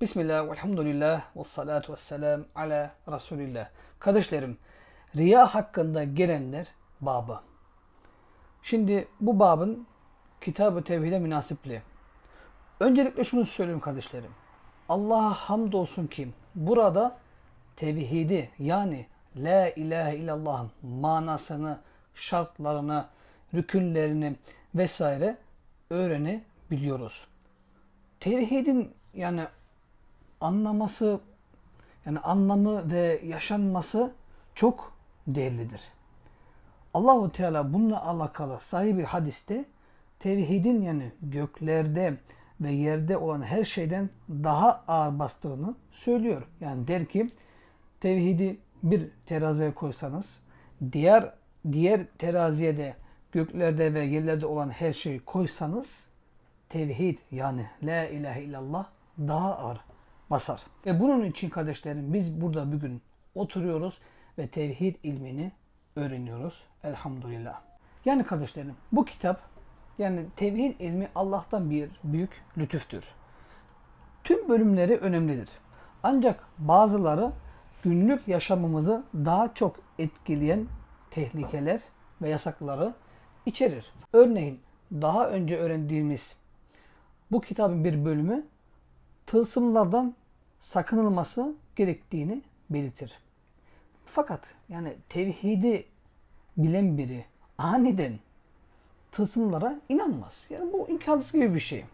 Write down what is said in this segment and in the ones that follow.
Bismillah, velhamdülillah, ve salatu ve selam ala Resulillah. Kardeşlerim, riya hakkında gelenler babı. Şimdi bu babın Kitab-ı Tevhid'e münasipli. Öncelikle şunu söyleyeyim kardeşlerim. Allah'a hamdolsun ki burada tevhidi yani La ilahe illallah'ın manasını, şartlarını, rükünlerini vesaire öğrenebiliyoruz. Tevhidin yani anlaması yani anlamı ve yaşanması çok değerlidir. Allahu Teala bununla alakalı sahibi hadiste tevhidin yani göklerde ve yerde olan her şeyden daha ağır bastığını söylüyor. Yani der ki tevhidi bir teraziye koysanız diğer diğer teraziye de göklerde ve yerlerde olan her şeyi koysanız tevhid yani la ilahe illallah daha ağır basar. Ve bunun için kardeşlerim biz burada bugün oturuyoruz ve tevhid ilmini öğreniyoruz. Elhamdülillah. Yani kardeşlerim bu kitap yani tevhid ilmi Allah'tan bir büyük lütüftür. Tüm bölümleri önemlidir. Ancak bazıları günlük yaşamımızı daha çok etkileyen tehlikeler ve yasakları içerir. Örneğin daha önce öğrendiğimiz bu kitabın bir bölümü tılsımlardan sakınılması gerektiğini belirtir. Fakat yani tevhidi bilen biri aniden tılsımlara inanmaz. Yani bu imkansız gibi bir şey.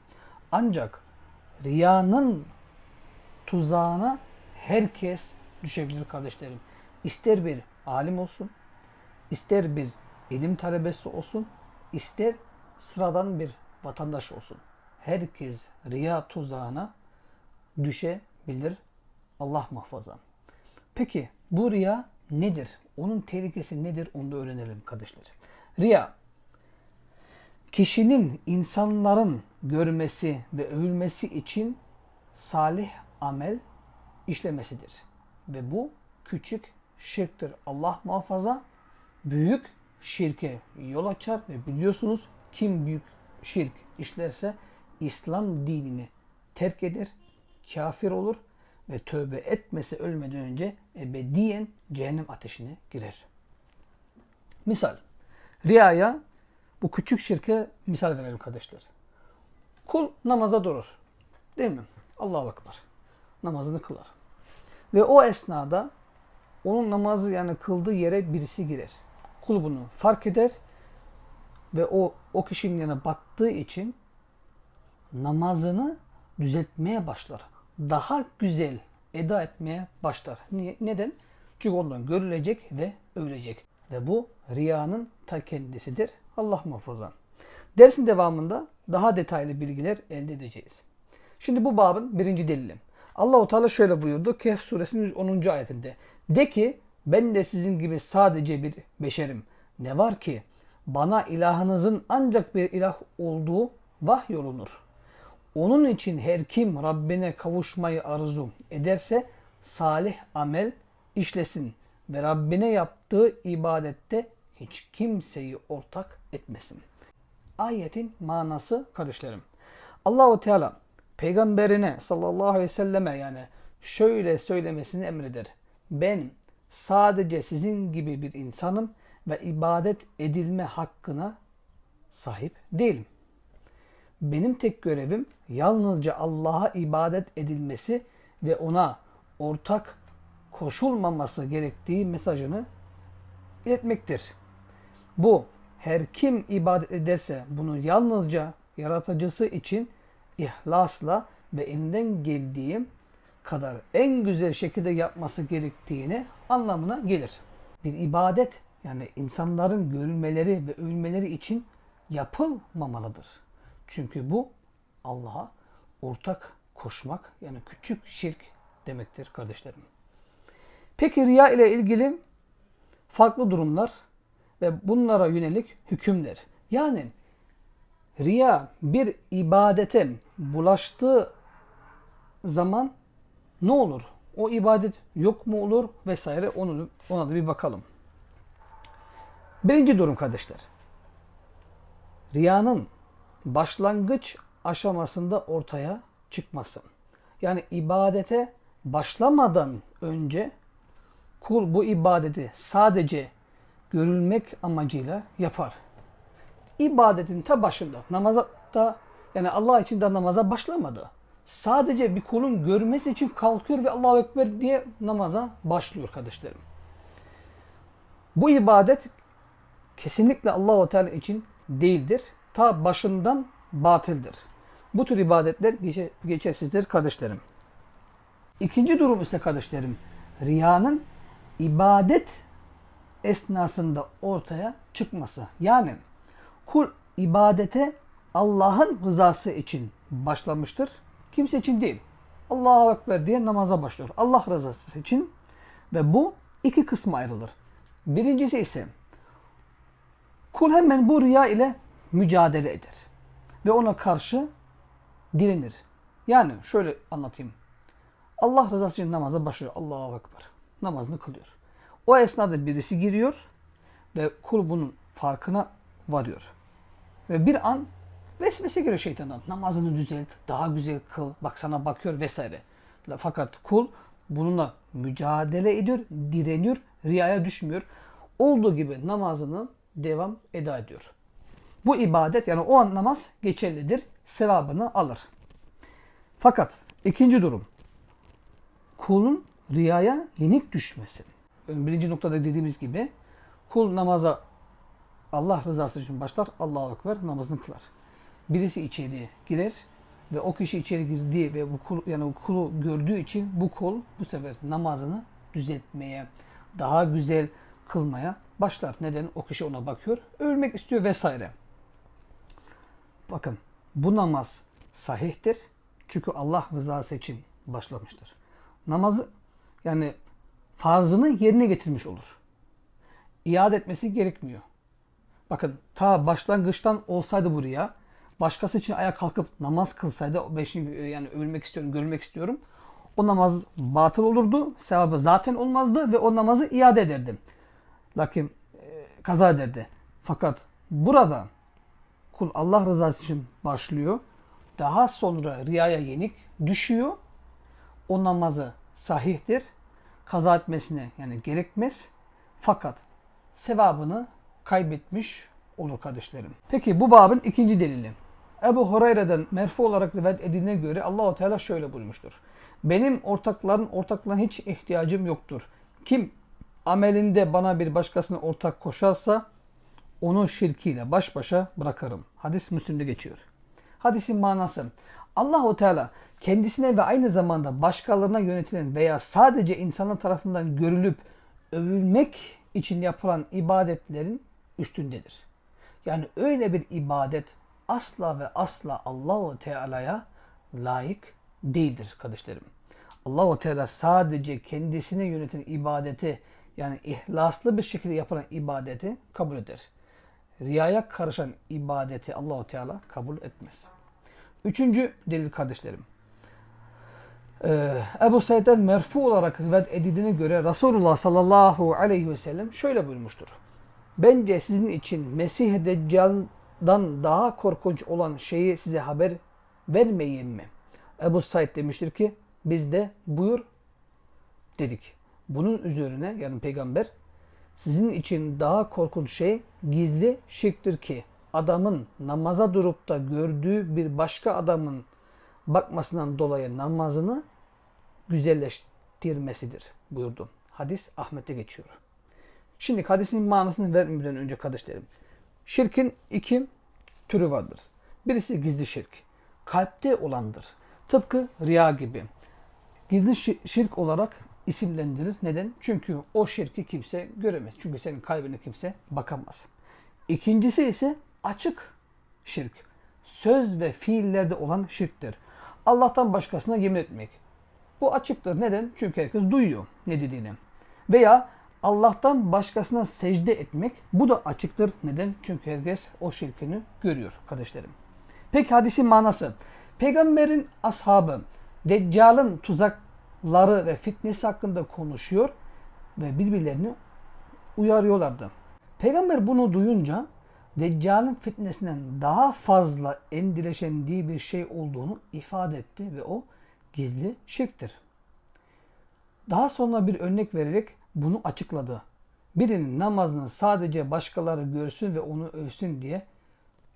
Ancak riyanın tuzağına herkes düşebilir kardeşlerim. İster bir alim olsun, ister bir ilim talebesi olsun, ister sıradan bir vatandaş olsun. Herkes riya tuzağına düşebilir. Allah muhafaza. Peki bu riya nedir? Onun tehlikesi nedir? Onu da öğrenelim kardeşler. Riya kişinin insanların görmesi ve övülmesi için salih amel işlemesidir. Ve bu küçük şirktir. Allah muhafaza büyük şirke yol açar ve biliyorsunuz kim büyük şirk işlerse İslam dinini terk eder, kafir olur ve tövbe etmese ölmeden önce ebediyen cehennem ateşine girer. Misal, riyaya bu küçük şirke misal verelim kardeşler. Kul namaza durur. Değil mi? Allahu Ekber. Namazını kılar. Ve o esnada onun namazı yani kıldığı yere birisi girer. Kul bunu fark eder ve o o kişinin yana baktığı için namazını düzeltmeye başlar. Daha güzel eda etmeye başlar. Niye? Neden? Çünkü ondan görülecek ve övülecek. Ve bu riyanın ta kendisidir. Allah muhafaza. Dersin devamında daha detaylı bilgiler elde edeceğiz. Şimdi bu babın birinci delili. Allahu Teala şöyle buyurdu Kehf suresinin 110. ayetinde. De ki ben de sizin gibi sadece bir beşerim. Ne var ki bana ilahınızın ancak bir ilah olduğu vahyolunur. Onun için her kim Rabbine kavuşmayı arzu ederse salih amel işlesin ve Rabbine yaptığı ibadette hiç kimseyi ortak etmesin. Ayetin manası kardeşlerim. Allahu Teala peygamberine sallallahu aleyhi ve selleme yani şöyle söylemesini emreder. Ben sadece sizin gibi bir insanım ve ibadet edilme hakkına sahip değilim. Benim tek görevim yalnızca Allah'a ibadet edilmesi ve ona ortak koşulmaması gerektiği mesajını iletmektir. Bu her kim ibadet ederse bunu yalnızca yaratıcısı için ihlasla ve elinden geldiği kadar en güzel şekilde yapması gerektiğini anlamına gelir. Bir ibadet yani insanların görülmeleri ve övülmeleri için yapılmamalıdır. Çünkü bu Allah'a ortak koşmak yani küçük şirk demektir kardeşlerim. Peki riya ile ilgili farklı durumlar ve bunlara yönelik hükümler. Yani riya bir ibadete bulaştığı zaman ne olur? O ibadet yok mu olur vesaire onu ona da bir bakalım. Birinci durum kardeşler. Riyanın başlangıç aşamasında ortaya çıkması. Yani ibadete başlamadan önce kul bu ibadeti sadece görülmek amacıyla yapar. İbadetin ta başında namaza da yani Allah için de namaza başlamadı. Sadece bir kulun görmesi için kalkıyor ve Allahu Ekber diye namaza başlıyor kardeşlerim. Bu ibadet kesinlikle Allahu Teala için değildir. Ta başından batıldır. Bu tür ibadetler geçe, geçersizdir kardeşlerim. İkinci durum ise kardeşlerim, riyanın ibadet esnasında ortaya çıkması. Yani kul ibadete Allah'ın rızası için başlamıştır. Kimse için değil. Allahu Ekber diye namaza başlıyor. Allah rızası için ve bu iki kısma ayrılır. Birincisi ise kul hemen bu riya ile mücadele eder. Ve ona karşı direnir. Yani şöyle anlatayım. Allah rızası için namaza başlıyor. Allahu Ekber. Namazını kılıyor. O esnada birisi giriyor ve kul bunun farkına varıyor. Ve bir an vesvese giriyor şeytandan. Namazını düzelt, daha güzel kıl, bak sana bakıyor vesaire. Fakat kul bununla mücadele ediyor, direniyor, riyaya düşmüyor. Olduğu gibi namazını devam eda ediyor. Bu ibadet yani o an namaz geçerlidir, sevabını alır. Fakat ikinci durum, kulun riyaya yenik düşmesi. Birinci noktada dediğimiz gibi kul namaza Allah rızası için başlar, Allahu Ekber namazını kılar. Birisi içeriye girer ve o kişi içeri girdiği ve bu kul yani o kulu gördüğü için bu kul bu sefer namazını düzeltmeye, daha güzel kılmaya başlar. Neden? O kişi ona bakıyor, ölmek istiyor vesaire. Bakın bu namaz sahihtir. Çünkü Allah rızası için başlamıştır. Namazı yani farzını yerine getirmiş olur. İade etmesi gerekmiyor. Bakın ta başlangıçtan olsaydı bu riya, başkası için ayağa kalkıp namaz kılsaydı, ben şimdi yani ölmek istiyorum, görmek istiyorum. O namaz batıl olurdu, sevabı zaten olmazdı ve o namazı iade ederdim. Lakin e, kaza ederdi. Fakat burada kul Allah rızası için başlıyor. Daha sonra riyaya yenik düşüyor. O namazı sahihtir. Kaza etmesine yani gerekmez. Fakat sevabını kaybetmiş olur kardeşlerim. Peki bu babın ikinci delili. Ebu Hureyre'den merfu olarak rivayet edildiğine göre Allahu Teala şöyle buyurmuştur. Benim ortakların ortaklarına hiç ihtiyacım yoktur. Kim amelinde bana bir başkasına ortak koşarsa onu şirkiyle baş başa bırakırım. Hadis Müslim'de geçiyor. Hadisin manası Allahu Teala kendisine ve aynı zamanda başkalarına yönetilen veya sadece insanlar tarafından görülüp övülmek için yapılan ibadetlerin üstündedir. Yani öyle bir ibadet asla ve asla Allahu Teala'ya layık değildir kardeşlerim. Allahu Teala sadece kendisine yöneten ibadeti yani ihlaslı bir şekilde yapılan ibadeti kabul eder. Riyaya karışan ibadeti Allahu Teala kabul etmez. Üçüncü delil kardeşlerim. Ee, Ebu Said'den merfu olarak rivayet edildiğine göre Resulullah sallallahu aleyhi ve sellem şöyle buyurmuştur. Bence sizin için Mesih Deccal'dan daha korkunç olan şeyi size haber vermeyeyim mi? Ebu Said demiştir ki biz de buyur dedik. Bunun üzerine yani peygamber sizin için daha korkunç şey gizli şirktir ki adamın namaza durup da gördüğü bir başka adamın bakmasından dolayı namazını güzelleştirmesidir buyurdu. Hadis Ahmet'te geçiyor. Şimdi hadisin manasını vermeden önce kardeşlerim. Şirkin iki türü vardır. Birisi gizli şirk. Kalpte olandır. Tıpkı riya gibi. Gizli şirk olarak isimlendirir. Neden? Çünkü o şirki kimse göremez. Çünkü senin kalbine kimse bakamaz. İkincisi ise açık şirk. Söz ve fiillerde olan şirktir. Allah'tan başkasına yemin etmek. Bu açıktır. Neden? Çünkü herkes duyuyor ne dediğini. Veya Allah'tan başkasına secde etmek bu da açıktır. Neden? Çünkü herkes o şirkini görüyor kardeşlerim. Peki hadisin manası. Peygamberin ashabı Deccal'ın tuzakları ve fitnesi hakkında konuşuyor ve birbirlerini uyarıyorlardı. Peygamber bunu duyunca Deccal'ın fitnesinden daha fazla endişelendiği bir şey olduğunu ifade etti ve o gizli şirktir. Daha sonra bir örnek vererek bunu açıkladı. Birinin namazını sadece başkaları görsün ve onu övsün diye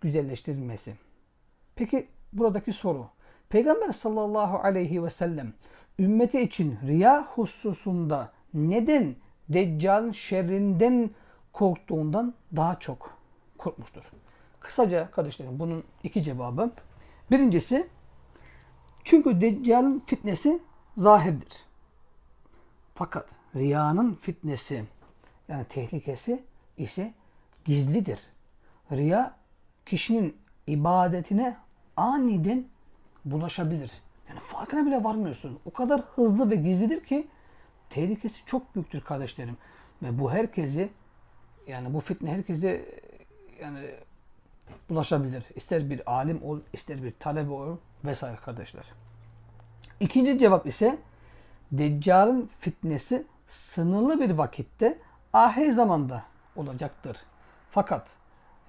güzelleştirilmesi. Peki buradaki soru. Peygamber sallallahu aleyhi ve sellem ümmeti için riya hususunda neden Deccal'ın şerrinden korktuğundan daha çok korkmuştur? Kısaca kardeşlerim bunun iki cevabı. Birincisi çünkü Deccal'ın fitnesi zahirdir. Fakat riyanın fitnesi yani tehlikesi ise gizlidir. Riya kişinin ibadetine aniden bulaşabilir. Yani farkına bile varmıyorsun. O kadar hızlı ve gizlidir ki tehlikesi çok büyüktür kardeşlerim. Ve bu herkesi yani bu fitne herkese yani bulaşabilir. İster bir alim ol, ister bir talebe ol vesaire kardeşler. İkinci cevap ise Deccal'ın fitnesi sınırlı bir vakitte ahir zamanda olacaktır. Fakat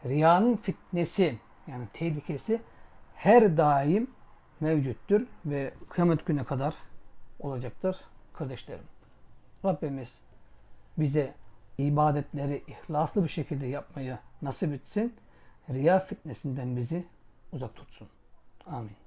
riyanın fitnesi yani tehlikesi her daim mevcuttur ve kıyamet güne kadar olacaktır kardeşlerim. Rabbimiz bize ibadetleri ihlaslı bir şekilde yapmayı nasip etsin. Riya fitnesinden bizi uzak tutsun. Amin.